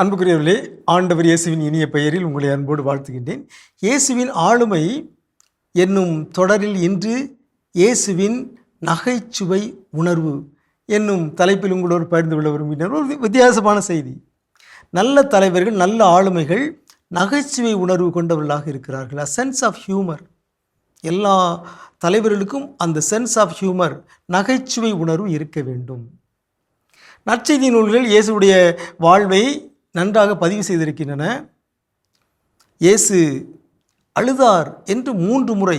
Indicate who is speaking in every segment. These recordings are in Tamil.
Speaker 1: அன்புக்குரியவர்களே ஆண்டவர் இயேசுவின் இனிய பெயரில் உங்களை அன்போடு வாழ்த்துகின்றேன். இயேசுவின் ஆளுமை என்னும் தொடரில் இன்று இயேசுவின் நகைச்சுவை உணர்வு என்னும் தலைப்பில் உங்களோடு பகிர்ந்து கொள்ள விரும்பினர் ஒரு வித்தியாசமான செய்தி. நல்ல தலைவர்கள் நல்ல ஆளுமைகள் நகைச்சுவை உணர்வு கொண்டவர்களாக இருக்கிறார்கள். அ சென்ஸ் ஆஃப் ஹியூமர் எல்லா தலைவர்களுக்கும் அந்த சென்ஸ் ஆஃப் ஹியூமர் நகைச்சுவை உணர்வு இருக்க வேண்டும். நற்செய்தி நூல்கள் இயேசுடைய வாழ்வை நன்றாக பதிவு செய்திருக்கின்றன. இயேசு அழுதார் என்று மூன்று முறை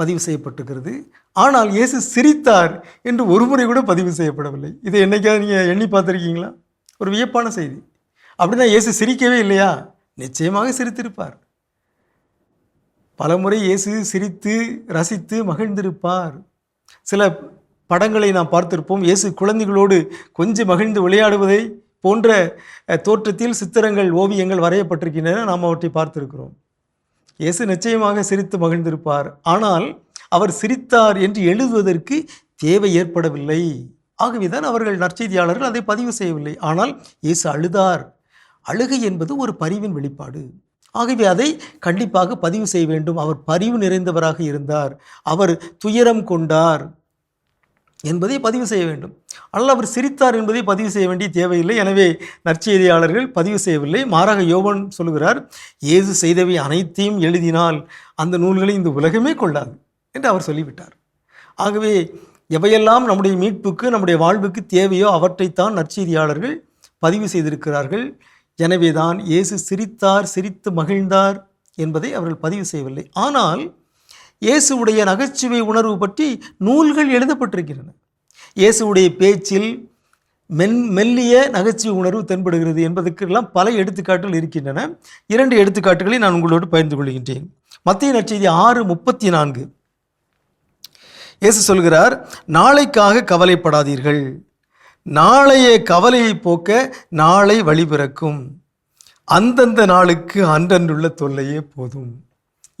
Speaker 1: பதிவு செய்யப்பட்டிருக்கிறது. ஆனால் இயேசு சிரித்தார் என்று ஒரு முறை கூட பதிவு செய்யப்படவில்லை. இதை என்றைக்காவது நீங்கள் எண்ணி பார்த்துருக்கீங்களா? ஒரு வியப்பான செய்தி. அப்படின்னா இயேசு சிரிக்கவே இல்லையா? நிச்சயமாக சிரித்திருப்பார். பலமுறை இயேசு சிரித்து ரசித்து மகிழ்ந்திருப்பார். சில படங்களை நாம் பார்த்திருப்போம். இயேசு குழந்தைகளோடு கொஞ்சம் மகிழ்ந்து விளையாடுவதை போன்ற தோற்றத்தில் சித்திரங்கள் ஓவியங்கள் வரையப்பட்டிருக்கின்றன. நாம் அவற்றை பார்த்திருக்கிறோம். இயேசு நிச்சயமாக சிரித்து மகிழ்ந்திருப்பார். ஆனால் அவர் சிரித்தார் என்று எழுதுவதற்கு தேவை ஏற்படவில்லை. ஆகவேதான் அவர்கள் நற்செய்தியாளர்கள் அதை பதிவு செய்யவில்லை. ஆனால் இயேசு அழுதார். அழுகை என்பது ஒரு பரிவின் வெளிப்பாடு. ஆகவே அதை கண்டிப்பாக பதிவு செய்ய வேண்டும். அவர் பரிவு நிறைந்தவராக இருந்தார். அவர் துயரம் கொண்டார். என்பதை பதிவு செய்ய வேண்டும். ஆனால் அவர் சிரித்தார் என்பதை பதிவு செய்ய வேண்டிய தேவையில்லை. எனவே நற்செய்தியாளர்கள் பதிவு செய்யவில்லை. மாறாக யோவன் சொல்கிறார் ஏது செய்தவை அனைத்தையும் எழுதினால் அந்த நூல்களை இந்த உலகமே கொள்ளாது என்று அவர் சொல்லிவிட்டார். ஆகவே எவையெல்லாம் நம்முடைய மீட்புக்கு நம்முடைய வாழ்வுக்கு தேவையோ அவற்றைத்தான் நற்செய்தியாளர்கள் பதிவு செய்திருக்கிறார்கள். எனவேதான் இயேசு சிரித்தார் சிரித்து மகிழ்ந்தார் என்பதை அவர்கள் பதிவு செய்யவில்லை. ஆனால் இயேசுவுடைய நகைச்சுவை உணர்வு பற்றி நூல்கள் எழுதப்பட்டிருக்கின்றன இயேசுவுடைய பேச்சில் மென் மெல்லிய நகைச்சுவை உணர்வு தென்படுகிறது என்பதற்கெல்லாம் பல எடுத்துக்காட்டுகள் இருக்கின்றன. இரண்டு எடுத்துக்காட்டுகளை நான் உங்களோடு பகிர்ந்து கொள்கின்றேன். மத்திய நற்செய்தி ஆறு முப்பத்தி நான்கு இயேசு சொல்கிறார் நாளைக்காக கவலைப்படாதீர்கள். நாளைய கவலையை போக்க நாளை வழிபிறக்கும் அந்தந்த நாளுக்கு அன்றன்றுள்ள தொல்லையே போதும்.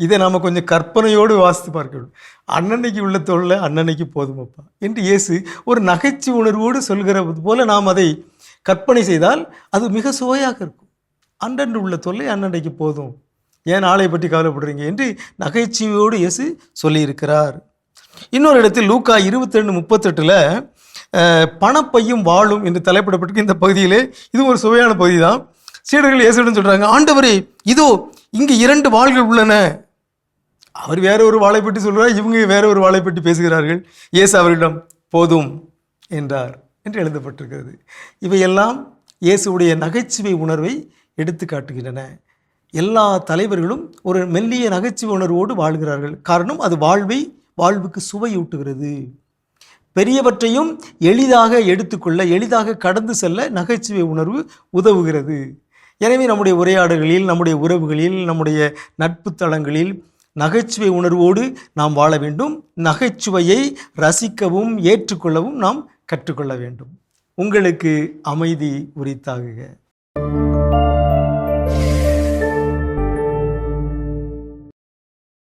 Speaker 1: இதை நாம் கொஞ்சம் கற்பனையோடு வாசித்து பார்க்கணும். அன்னன்னைக்கு உள்ள தொல்லை அன்னன்னைக்கு போதுமப்பா என்று இயேசு ஒரு நகைச்சு உணர்வோடு சொல்கிற போல நாம் அதை கற்பனை செய்தால் அது மிக சுவையாக இருக்கும். அன்றன்று உள்ள தொல்லை அன்னன்னைக்கு போதும். ஏன் நாளை பற்றி கவலைப்படுறீங்க என்று நகைச்சுவையோடு இயேசு சொல்லியிருக்கிறார். இன்னொரு இடத்தில் லூக்கா இருபத்தி ரெண்டு முப்பத்தெட்டில் பணப்பையும் வாழும் என்று தலைப்பிடப்பட்டிருக்கு இந்த பகுதியிலே இது ஒரு சுவையான பகுதி தான் சீடர்கள் இயேசுடன் சொல்கிறாங்க ஆண்டவரே இதோ இங்கு இரண்டு வாள்கள் உள்ளன. அவர் வேற ஒரு வாளை பற்றி சொல்கிறார் இவங்க வேற ஒரு வாளை பற்றி பேசுகிறார்கள். இயேசு அவரிடம் போதும் என்றார் என்று எழுதப்பட்டிருக்கிறது. இவையெல்லாம் இயேசுடைய நகைச்சுவை உணர்வை எடுத்து காட்டுகின்றன. எல்லா தலைவர்களும் ஒரு மெல்லிய நகைச்சுவை உணர்வோடு வாழ்கிறார்கள். காரணம் அது வாழ்வை வாழ்வுக்கு சுவையூட்டுகிறது. பெரியவற்றையும் எளிதாக எடுத்துக்கொள்ள எளிதாக கடந்து செல்ல நகைச்சுவை உணர்வு உதவுகிறது. எனவே நம்முடைய உரையாடல்களில் நம்முடைய உறவுகளில் நம்முடைய நட்பு தளங்களில் நகைச்சுவை உணர்வோடு நாம் வாழ வேண்டும். நகைச்சுவையை ரசிக்கவும் ஏற்றுக்கொள்ளவும் நாம் கற்றுக்கொள்ள வேண்டும். உங்களுக்கு அமைதி உரித்தாகுக.